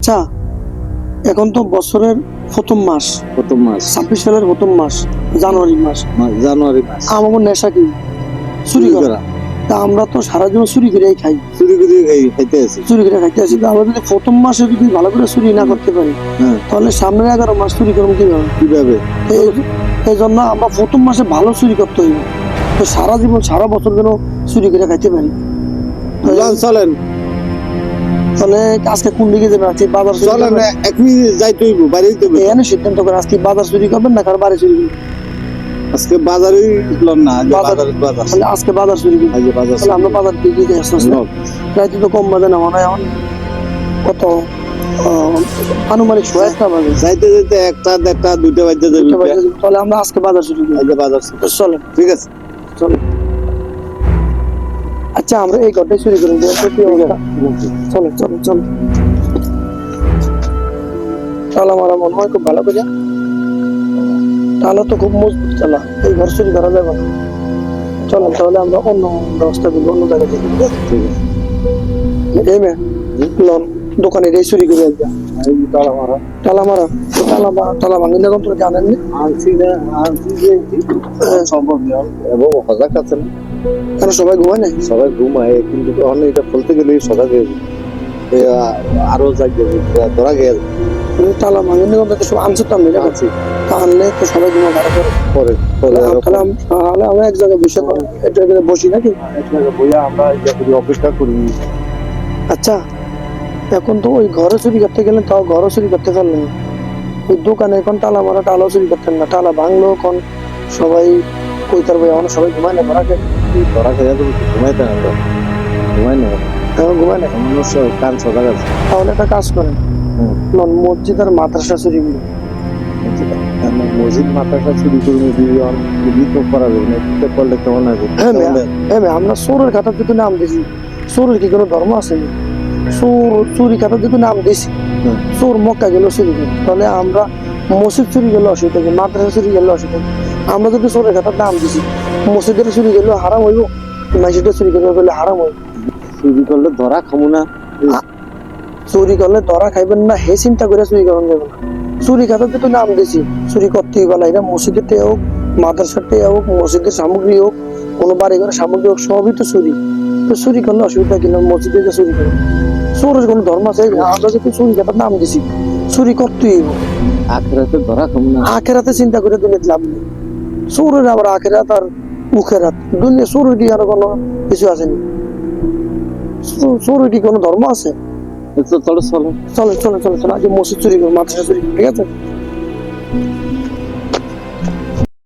আচ্ছা এখন তো বছরের প্রথম মাস। প্রথম মাস। ছাব্বিশ সালের প্রথম মাস জানুয়ারি মাস। জানুয়ারি মাস। আমার নেশা কি? চুরি করা। তা আমরা তো সারা জীবন চুরি করেই খাই। চুরি করে খাই- খাইতে আছি। চুরি করে খাইতে আছি। আমরা যদি প্রথম মাসে যদি ভালো করে চুরি না করতে পারি হ্যাঁ। তাহলে সামনে এগারো মাস চুরি করব কীভাবে? কীভাবে? এই- জন্য আমরা প্রথম মাসে ভালো চুরি করতে হইব। তো সারা জীবন সারা বছর যেন চুরি করে খাইতে পারি। চলেন। তাহলে আজকে কোন দিকে যাবেন? আজকে বাজার চলেন এক মিনিট বাড়ি এখানে সিদ্ধান্ত করে আজকে বাজার চুরি করবেন না কার বাড়ি চুরি করবেন? আজকে বাজারে লন না বাজার- বাজারে বাজার। তাহলে আজকে বাজার চুরি করবেন। বাজার তাহলে আমরা বাজার দিকে রাইতে তো কম বাজে না মনে হয় এখন। কত? আনুমানিক ছয় একটা বাজে। যাইতে যাইতে একটা দেড়টা দুইটা বাজতে যাবে তাহলে আমরা আজকে বাজার চুরি করি আজ বাজার ঠিক আছে। চলেন। আচ্ছা আমরা এই ঘরটাই চুরি করি দেখো চলেন চলেন চলেন তালা মারা মনে হয় খুব ভালো করে। তালা তো খুব মজবুত তালা এই ঘর চুরি করা যাবে না। চলেন তাহলে আমরা অন্য ব্যবস্থা করব অন্য জায়গায় আছে? এই মেয়ে লন দোকানে এই চুরি করে আসবে তালা মারা। তালা মারা তালা মারা তালা ভাঙি না তো জানেন না আনছি না আনছি যে সম্ভব নয় এবং না? কেন সবাই ঘুমায় নাই? সবাই ঘুমায় কিন্তু তখন এটা খুলতে গেলে হয়ে আ- আরও ধরা। তুমি তালা তো সব আনছো তো আমি আনছি তা সবাই ঘুমা করে। পরে তাহলে আমরা এক জায়গায় বসে এটা এখানে বসি নাকি? একসাথে বইয়া আমরা অপেক্ষা করি। আচ্ছা এখন তো ওই ঘরে চুরি করতে গেলেন তাও ঘরে চুরি করতে পারলেন না। ওই দোকানে এখন টালা মারা টালাও চুরি করতেন না। টালা ভাঙলো এখন সবাই কই তার এখন সবাই ঘুমায় না ঘোরাকে ধরা খেয়ে যাবে ঘুমাইতে না তো ঘুমাই না এখন ঘুমায় না মানুষ কান সজাগ আছে। তাহলে একটা কাজ করেন। নন মসজিদ আর মাদ্রাসা চুরি আমরা মসজিদ মাথাটা চুরি করে বিক্রি তো করা যাবে না এটা করলে কেমন হবে? হ্যাঁ, আমরা চোরের খাতার দিকে নাম দিছি চোরের কি কোনো ধর্ম আছে? না? চোর চুরি খাতার দিকে নাম দিছি হুম। চোর মক্কা গেল করে তাহলে আমরা মসজিদ চুরি গেলে অসুবিধা মাদ্রাসা চুরি গেলে অসুবিধা? আমরা যদি চোরের খাতার নাম দিছি। মসজিদের চুরি গেলে হারাম হইব মসজিদের চুরি গেলে বলে হারাম হইব। চুরি করলে ধরা খামু না। চুরি করলে ধরা খাইবেন না হে চিন্তা করে চুরি করেন যাবে না। চুরি খাতার দিকে নাম দিছি চুরি করতেই গেলে এটা মসজিদেতে হোক মাদ্রাসাতে হোক মসজিদের সামগ্রী হোক কোনো বাড়ি ঘরের সামগ্রী হোক সবই তো চুরি। তো চুরি করলে অসুবিধা কিনা মসজিদে যে চুরি করে চোরের কোনো ধর্ম আছে? আমরা যদি চুরি খাতার নাম দিছি চুরি করতেই হইব। আখেরাতে ধরা খামু না। আখেরাতে চিন্তা করে দুনিয়াতে লাভ নেই। চোরের আবার আখেরাত আর মুখেরাত দুনিয়া চোরটি আর কোনো কিছু আসেনি চোরটি কোনো ধর্ম আছে? চলে চলো। চলো চলো চলো চলো। আজকে মসজিদ চুরি করব মাদ্রাসা চুরি ঠিক আছে?